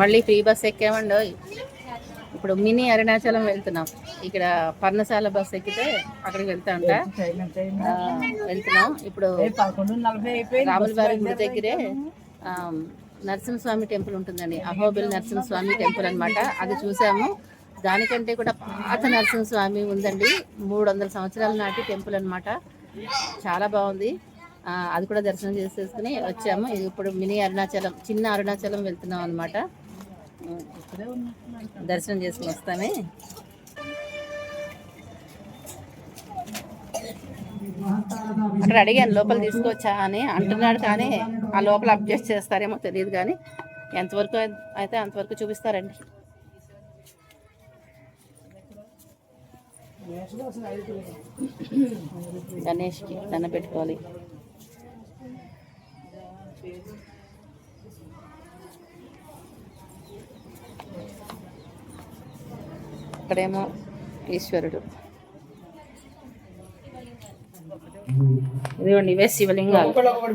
మళ్ళీ free bus ఎక్కామండి. ఇప్పుడు mini Arunachalam వెళ్తున్నాం. ఇక్కడ పర్ణశాల బస్ ఎక్కితే అక్కడికి వెళ్తా ఉంటా వెళ్తున్నాం. ఇప్పుడు రాముల వారి గుడి దగ్గరే నరసింహస్వామి టెంపుల్ ఉంటుందండి. అహోబిల్ నరసింహస్వామి టెంపుల్ అనమాట అది చూసాము. దానికంటే కూడా పాత నరసింహస్వామి ఉందండి. మూడు వందల సంవత్సరాల నాటి టెంపుల్ అన్నమాట. చాలా బాగుంది. అది కూడా దర్శనం చేసేసుకుని వచ్చాము. ఇప్పుడు మినీ అరుణాచలం చిన్న అరుణాచలం వెళ్తున్నాం అనమాట దర్శనం చేసుకుని వస్తామే. అక్కడ అడిగాను లోపల తీసుకోవచ్చా అని. అంటున్నాడు కానీ ఆ లోపల అప్డేట్ చేస్తారేమో తెలియదు కానీ ఎంతవరకు అయితే అంతవరకు చూపిస్తారండి. గణేష్కి దండ పెట్టుకోవాలి. ఇక్కడేమో ఈశ్వరుడు. ఇదిగోండి ఇవే శివలింగాలు. ఒకళ్ళు ఒకటి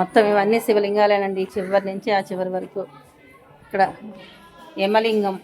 మొత్తం ఇవన్నీ శివలింగాలేనండి ఈ చివరి నుంచి ఆ చివరి వరకు. ఇక్కడ యమలింగం.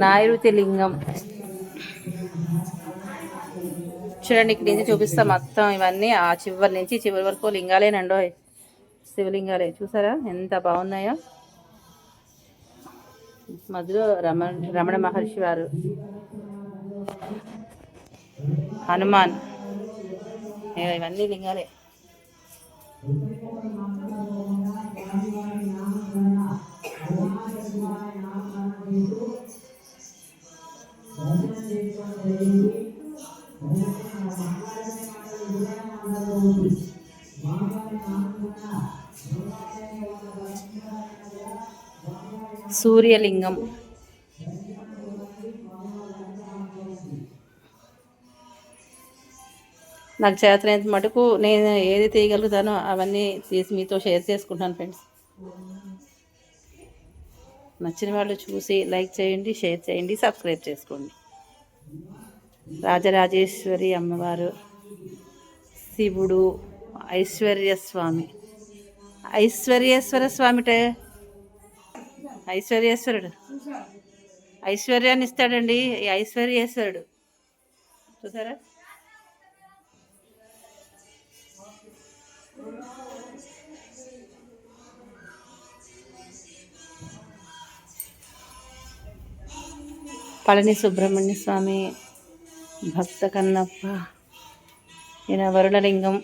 నైరుతి లింగం. చూడండి ఇక్కడ నుంచి చూపిస్తా మొత్తం ఇవన్నీ. ఆ చివరి నుంచి చివరి వరకు లింగాలేనండో. శివలింగాలే. చూసారా? ఎంత బాగున్నాయో. మధ్యలో రమణ రమణ మహర్షి వారు. హనుమాన్. ఇవన్నీ లింగాలే. సూర్యలింగం. నాకు చేతనేంత మటుకు నేను ఏది తీయగలుగుతానో అవన్నీ తీసి మీతో షేర్ చేసుకుంటాను ఫ్రెండ్స్. నచ్చిన వాళ్ళు చూసి లైక్ చేయండి షేర్ చేయండి సబ్స్క్రైబ్ చేసుకోండి. రాజరాజేశ్వరి అమ్మవారు శివుడు ఐశ్వర్య స్వామి. ఐశ్వర్యేశ్వర స్వామిటే ఐశ్వర్యేశ్వరుడు. ఐశ్వర్యాన్ని ఇస్తాడండి ఐశ్వర్యేశ్వరుడు. చూసారా? పళని సుబ్రహ్మణ్య స్వామి భక్త కన్నప్ప ఈయన వరుణలింగం.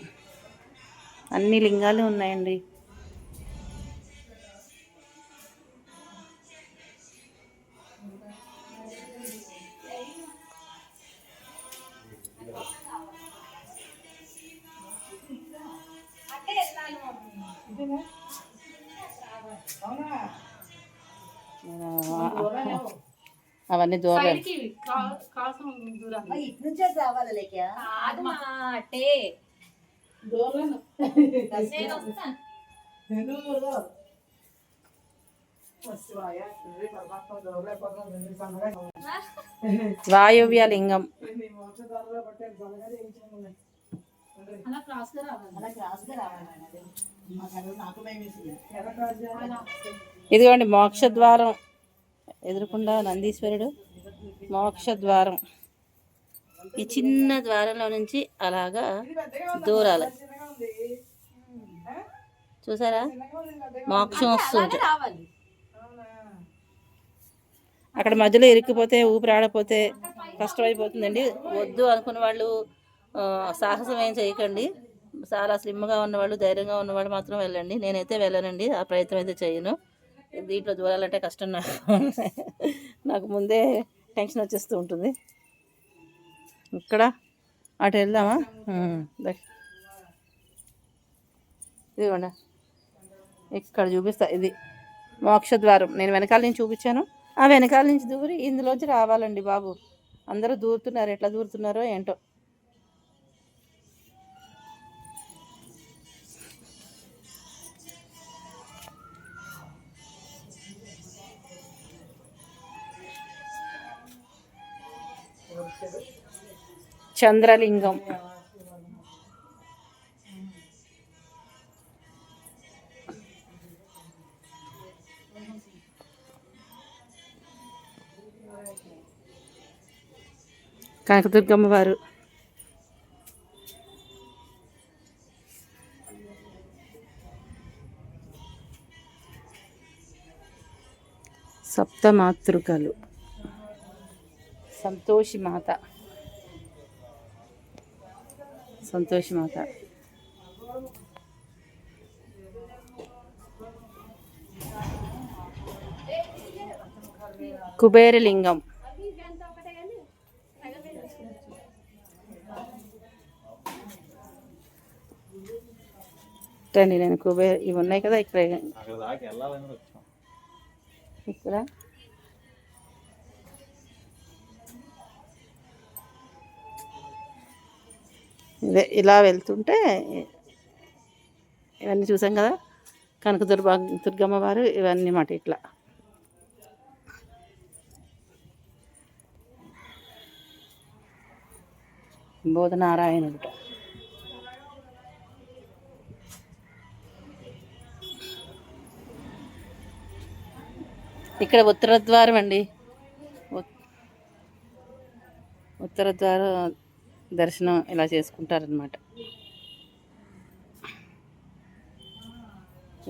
అన్ని లింగాలు ఉన్నాయండి. అవన్నీ దూరం. ఇటు నుంచే రావాలి. లేక వాయువ్య లింగం ఇదిగోండి మోక్ష ద్వారం ఎదురుకుండా నందీశ్వరుడు. మోక్ష ద్వారం ఈ చిన్న ద్వారంలో నుంచి అలాగా దూరాలి. చూసారా? మోక్షం వస్తుంది. అక్కడ మధ్యలో ఇరుక్కుపోతే ఊపిరి ఆడపోతే కష్టమైపోతుందండి. వద్దు అనుకున్న వాళ్ళు సాహసం ఏం చేయకండి. చాలా స్లిమ్గా ఉన్నవాళ్ళు ధైర్యంగా ఉన్నవాళ్ళు మాత్రం వెళ్ళండి. నేనైతే వెళ్ళనండి. ఆ ప్రయత్నం అయితే చేయను. దీంట్లో దూరాలంటే కష్టం నాకు. నాకు ముందే టెన్షన్ వచ్చేస్తూ ఉంటుంది. ఇక్కడ. అటు వెళ్దామా? ఉమ్, ఇదిగోండి. ఇక్కడ చూపిస్తా. ఇది మోక్షద్వారం. నేను వెనకాల నుంచి చూపించాను. ఆ వెనకాల నుంచి దూరి ఇందులోంచి రావాలండి బాబు. అందరూ దూరుతున్నారు. ఎట్లా దూరుతున్నారో ఏంటో. చంద్రలింగం. కనకదుర్గమ్మ వారు. సప్తమాతృకలు. సంతోషి మాత. సంతోషి మాత. కుబేరలింగం. నేను కుబేర ఇవి ఉన్నాయి కదా ఇక్కడ. ఇక్కడ? ఇలా వెళ్తుంటే ఇవన్నీ చూసాం కదా. కనక దుర్గా దుర్గమ్మ వారు ఇవన్నీ మాట ఇట్లా. బోధనారాయణుడు. ఇక్కడ ఉత్తర ద్వారం అండి. ఉత్తర ద్వారం దర్శనం ఇలా చేసుకుంటారనమాట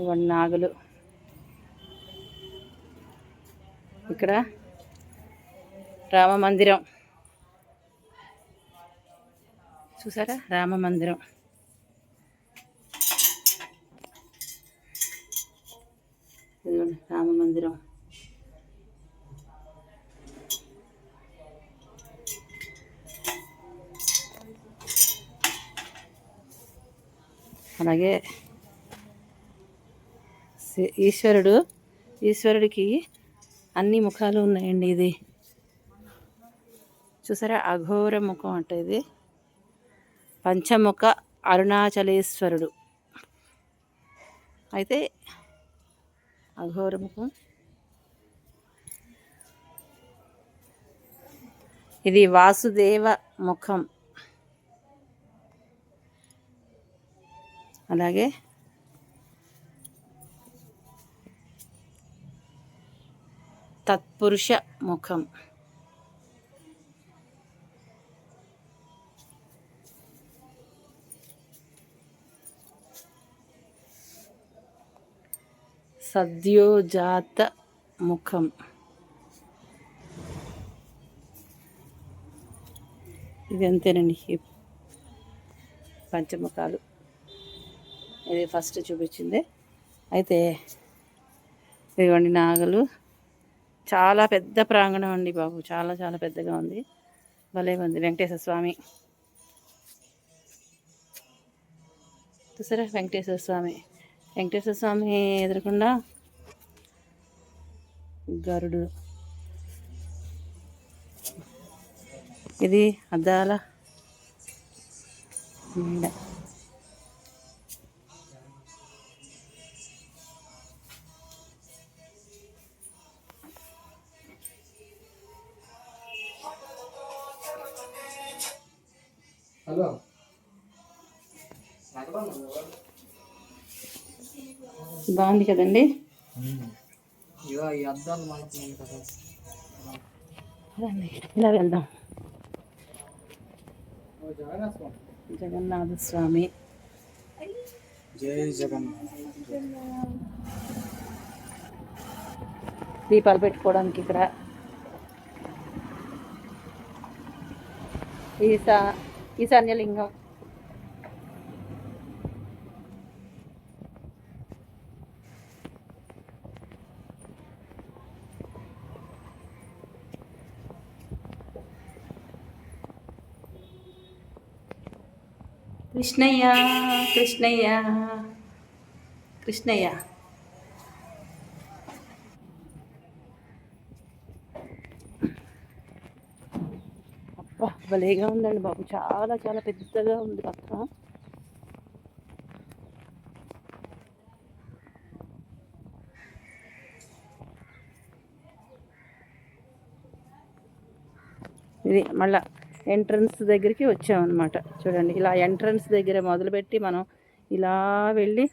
ఇవన్నీ నాగులు. ఇక్కడ రామ మందిరం చూసారా? రామ మందిరం రామ మందిరం అలాగే ఈశ్వరుడు ఈశ్వరుడికి అన్ని ముఖాలు ఉన్నాయండి ఇది. చూసారా? అఘోర ముఖం అంట ఇది. పంచముఖ అరుణాచలేశ్వరుడు. అయితే అఘోర ముఖం. ఇది వాసుదేవ ముఖం. అలాగే తత్పురుష ముఖం. సద్యోజాత ముఖం. ఇది అంతేనండి పంచముఖాలు. ఇది ఫస్ట్ చూపించింది. అయితే ఇదిగోండి నాగలు. చాలా పెద్ద ప్రాంగణం అండి బాబు. చాలా చాలా పెద్దగా ఉంది. భలే ఉంది. వెంకటేశ్వర స్వామి. చూసారా? వెంకటేశ్వర స్వామి. వెంకటేశ్వర స్వామి ఎదురకుండా గరుడు. ఇది అద్దాల బాగుంది కదండి? ఇలా వెళ్దాం. జగన్నాథ స్వామి దీపాలు పెట్టుకోవడానికి ఇక్కడ. ఈశా ఈశాన్యలింగం. కృష్ణయ్య కృష్ణయ్య కృష్ణయ్య. అబ్బా భలేగా ఉందండి బాబు. చాలా చాలా పెద్దగా ఉంది పక్క ఇది మళ్ళా ఎంట్రన్స్ దగ్గరికి వచ్చామన్నమాట. చూడండి ఇలా ఎంట్రన్స్ దగ్గర మొదలుపెట్టి మనం ఇలా వెళ్ళి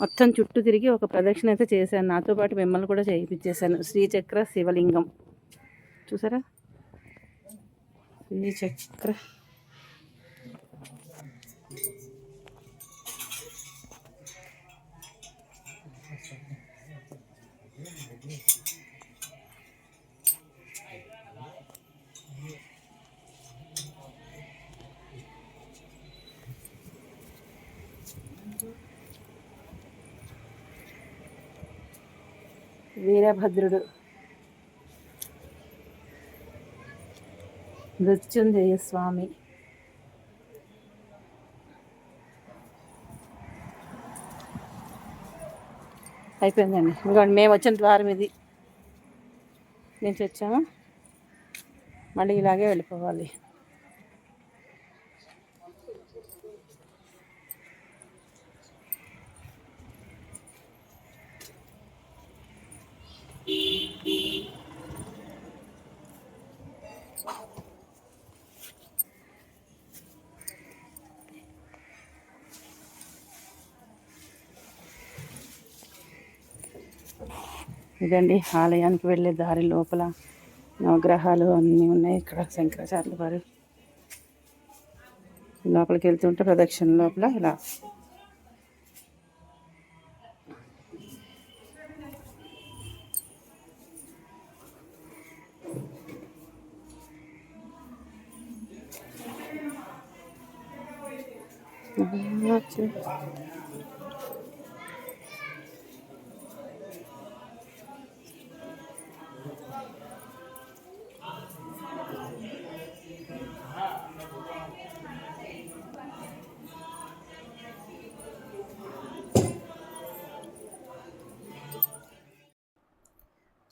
మొత్తం చుట్టూ తిరిగి ఒక ప్రదక్షిణ అయితే చేశాను. నాతో పాటు మిమ్మల్ని కూడా చేయించేశాను. శ్రీచక్ర శివలింగం. చూసారా? శ్రీచక్ర వీరభద్రుడు మృత్యుంజయ స్వామి. అయిపోయిందండి. ఇంకోండి మేము వచ్చిన ద్వారం ఇది. నుంచి వచ్చాము మళ్ళీ ఇలాగే వెళ్ళిపోవాలి. ఇదండి ఆలయానికి వెళ్ళే దారి లోపల నవగ్రహాలు అన్నీ ఉన్నాయి. ఇక్కడ శంకరాచార్యుల వారు లోపలికి వెళ్తుంటే ప్రదక్షిణ లోపల ఇలా.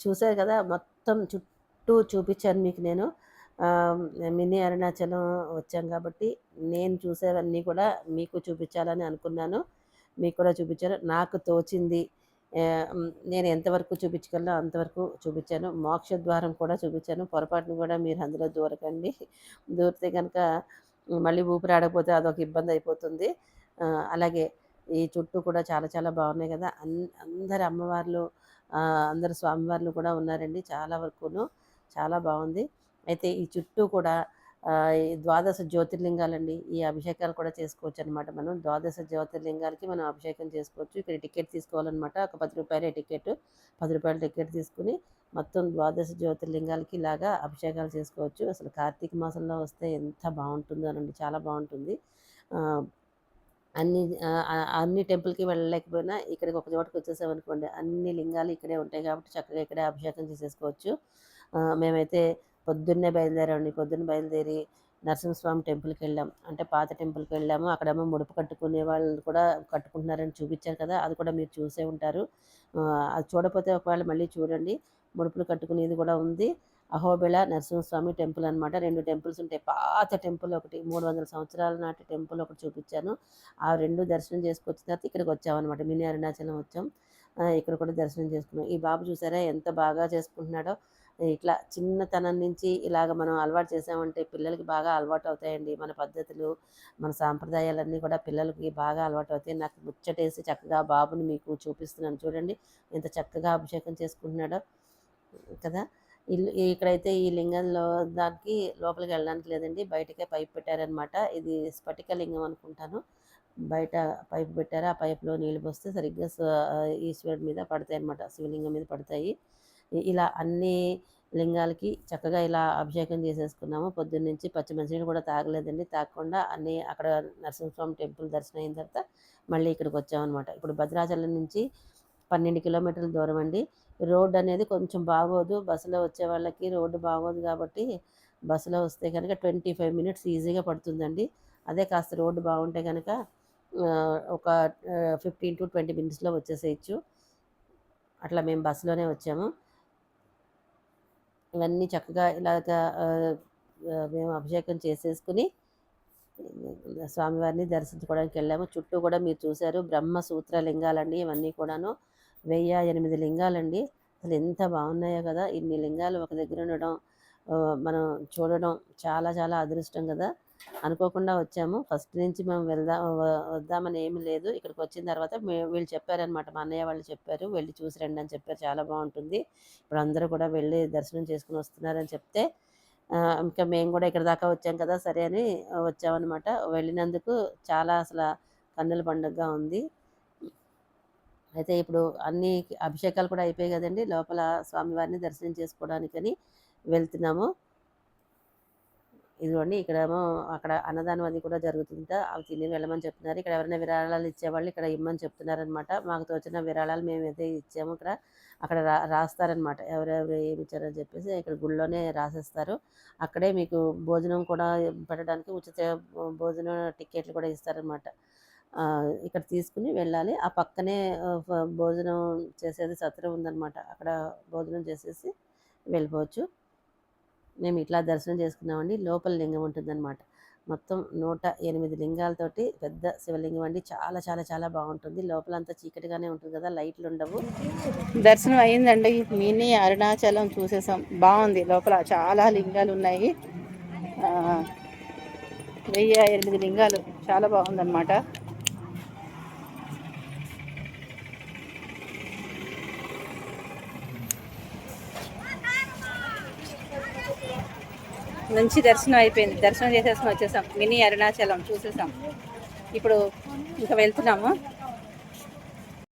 చూశారు కదా మొత్తం చుట్టూ చూపించాను మీకు నేను. మినీ అరుణాచలం వచ్చాం కాబట్టి నేను చూసేవన్నీ కూడా మీకు చూపించాలని అనుకున్నాను. మీకు కూడా చూపించాను. నాకు తోచింది నేను ఎంతవరకు చూపించగలనో అంతవరకు చూపించాను. మోక్ష ద్వారం కూడా చూపించాను. పొరపాటును కూడా మీరు అందులో దూరకండి. దూరితే కనుక మళ్ళీ ఊపిరి ఆడకపోతే అదొక ఇబ్బంది అయిపోతుంది. అలాగే ఈ చుట్టూ కూడా చాలా చాలా బాగున్నాయి కదా. అన్ అందరు అమ్మవార్లు అందరు స్వామివార్లు కూడా ఉన్నారండి చాలా వరకును. చాలా బాగుంది. అయితే ఈ చుట్టూ కూడా ఈ ద్వాదశ జ్యోతిర్లింగాలండి. ఈ అభిషేకాలు కూడా చేసుకోవచ్చు అనమాట మనం. ద్వాదశ జ్యోతిర్లింగాలకి మనం అభిషేకం చేసుకోవచ్చు. ఇక్కడ టికెట్ తీసుకోవాలన్నమాట. ఒక పది రూపాయలే టికెట్. పది రూపాయల టికెట్ తీసుకుని మొత్తం ద్వాదశ జ్యోతిర్లింగాలకి ఇలాగా అభిషేకాలు చేసుకోవచ్చు. అసలు కార్తీక మాసంలో వస్తే ఎంత బాగుంటుందో అనండి. చాలా బాగుంటుంది. అన్ని అన్ని టెంపుల్కి వెళ్ళలేకపోయినా ఇక్కడికి ఒక చోటకి వచ్చేసామనుకోండి అన్ని లింగాలు ఇక్కడే ఉంటాయి కాబట్టి చక్కగా ఇక్కడే అభిషేకం చేసేసుకోవచ్చు. మేమైతే పొద్దున్నే బయలుదేరామండి. పొద్దున్న బయలుదేరి నరసింహస్వామి టెంపుల్కి వెళ్ళాం. అంటే పాత టెంపుల్కి వెళ్ళాము. అక్కడేమో ముడుపు కట్టుకునే వాళ్ళు కూడా కట్టుకుంటున్నారని చూపించారు కదా అది కూడా మీరు చూసే ఉంటారు. అది చూడకపోతే ఒకవేళ మళ్ళీ చూడండి. ముడుపులు కట్టుకునేది కూడా ఉంది. అహోబిళ నరసింహస్వామి టెంపుల్ అనమాట రెండు టెంపుల్స్ ఉంటాయి. పాత టెంపుల్ ఒకటి మూడు వందల సంవత్సరాల నాటి టెంపుల్ ఒకటి చూపించాను. ఆ రెండు దర్శనం చేసుకొచ్చిన తర్వాత ఇక్కడికి వచ్చామన్నమాట. మినీ అరుణాచలం వచ్చాం. ఇక్కడ కూడా దర్శనం చేసుకున్నాం. ఈ బాబు చూసారా ఎంత బాగా చేసుకుంటున్నాడో. ఇట్లా చిన్నతనం నుంచి ఇలాగ మనం అలవాటు చేసామంటే పిల్లలకి బాగా అలవాటు అవుతాయండి. మన పద్ధతులు మన సాంప్రదాయాలన్నీ కూడా పిల్లలకి బాగా అలవాటు అవుతాయి. నాకు ముచ్చటేసి చక్కగా బాబుని మీకు చూపిస్తున్నాను. చూడండి ఎంత చక్కగా అభిషేకం చేసుకుంటున్నాడో. కదా? ఇల్లు ఇక్కడైతే ఈ లింగంలో దానికి లోపలికి వెళ్ళడానికి లేదండి. బయటకే పైప్ పెట్టారనమాట. ఇది స్ఫటిక లింగం అనుకుంటాను. బయట పైప్ పెట్టారు. ఆ పైప్లో నీళ్ళు పోస్తే సరిగ్గా ఈశ్వరుడి మీద పడతాయి అనమాట. శివలింగం మీద పడతాయి. ఇలా అన్ని లింగాలకి చక్కగా ఇలా అభిషేకం చేసేసుకున్నాము. పొద్దున్న నుంచి పచ్చి మంచినీళ్ళు కూడా తాగలేదండి. తాగకుండా అన్ని అక్కడ నరసింహస్వామి టెంపుల్ దర్శనం అయిన తర్వాత మళ్ళీ ఇక్కడికి వచ్చామన్నమాట. ఇప్పుడు భద్రాచలం నుంచి పన్నెండు కిలోమీటర్ల దూరం అండి. రోడ్ అనేది కొంచెం బాగోదు. బస్సులో వచ్చే వాళ్ళకి రోడ్డు బాగోదు కాబట్టి బస్సులో వస్తే కనుక ట్వంటీ ఫైవ్ మినిట్స్ ఈజీగా పడుతుందండి. అదే కాస్త రోడ్డు బాగుంటే కనుక ఒక ఫిఫ్టీన్ టు ట్వంటీ మినిట్స్లో వచ్చేసేయచ్చు. అట్లా మేము బస్సులోనే వచ్చాము. ఇవన్నీ చక్కగా ఇలాగ మేము అభిషేకం చేసేసుకుని స్వామివారిని దర్శించుకోవడానికి వెళ్ళాము. చుట్టూ కూడా మీరు చూశారు. బ్రహ్మ సూత్ర లింగాలండి ఇవన్నీ కూడాను. వెయ్యి ఎనిమిది లింగాలండి. అసలు ఎంత బాగున్నాయో కదా! ఇన్ని లింగాలు ఒక దగ్గర ఉండడం మనం చూడడం చాలా చాలా అదృష్టం కదా! అనుకోకుండా వచ్చాము. ఫస్ట్ నుంచి మేము వెళ్దాం వద్దామని ఏమీ లేదు. ఇక్కడికి వచ్చిన తర్వాత మే- వీళ్ళు చెప్పారనమాట మా అన్నయ్య వాళ్ళు చెప్పారు వెళ్ళి చూసి రండి అని చెప్పారు. చాలా బాగుంటుంది. ఇప్పుడు అందరూ కూడా వెళ్ళి దర్శనం చేసుకుని వస్తున్నారని చెప్తే ఇంకా మేము కూడా ఇక్కడ దాకా వచ్చాం కదా! సరే అని వచ్చామన్నమాట. వెళ్ళినందుకు చాలా అసలు కన్నుల పండుగగా ఉంది. అయితే ఇప్పుడు అన్ని అభిషేకాలు కూడా అయిపోయాయి కదండి. లోపల స్వామివారిని దర్శనం చేసుకోవడానికని వెళ్తున్నాము. ఇదిగోండి ఇక్కడేమో అక్కడ అన్నదానం అది కూడా జరుగుతుందా అవి తిని వెళ్ళమని చెప్తున్నారు. ఇక్కడ ఎవరైనా విరాళాలు ఇచ్చేవాళ్ళు ఇక్కడ ఇమ్మని చెప్తున్నారనమాట మాకు తోచిన విరాళాలు మేము అయితే ఇచ్చాము ఇక్కడ. అక్కడ రా రాస్తారనమాట ఎవరెవరు ఏమి ఇచ్చారని చెప్పేసి ఇక్కడ గుళ్ళోనే రాసేస్తారు. అక్కడే మీకు భోజనం కూడా పెట్టడానికి ఉచిత భోజనం టికెట్లు కూడా ఇస్తారనమాట ఇక్కడ తీసుకుని వెళ్ళాలి. ఆ పక్కనే భోజనం చేసేది సత్రం ఉందన్నమాట. అక్కడ భోజనం చేసేసి వెళ్ళిపోవచ్చు. మేము ఇట్లా దర్శనం చేసుకున్నామండి. లోపల లింగం ఉంటుందన్నమాట. మొత్తం నూట ఎనిమిది లింగాలతోటి పెద్ద శివలింగం అండి. చాలా చాలా చాలా బాగుంటుంది. లోపల అంతా చీకటిగానే ఉంటుంది కదా లైట్లు ఉండవు. దర్శనం అయిందండి మినీ అరుణాచలం చూసేసాం. బాగుంది. లోపల చాలా లింగాలు ఉన్నాయి. వెయ్యి ఎనిమిది లింగాలు. చాలా బాగుందన్నమాట. మంచి దర్శనం అయిపోయింది. దర్శనం చేసేసుకుని వచ్చేసాం. మినీ అరుణాచలం చూసేసాం. ఇప్పుడు ఇంకా వెళ్తున్నాము.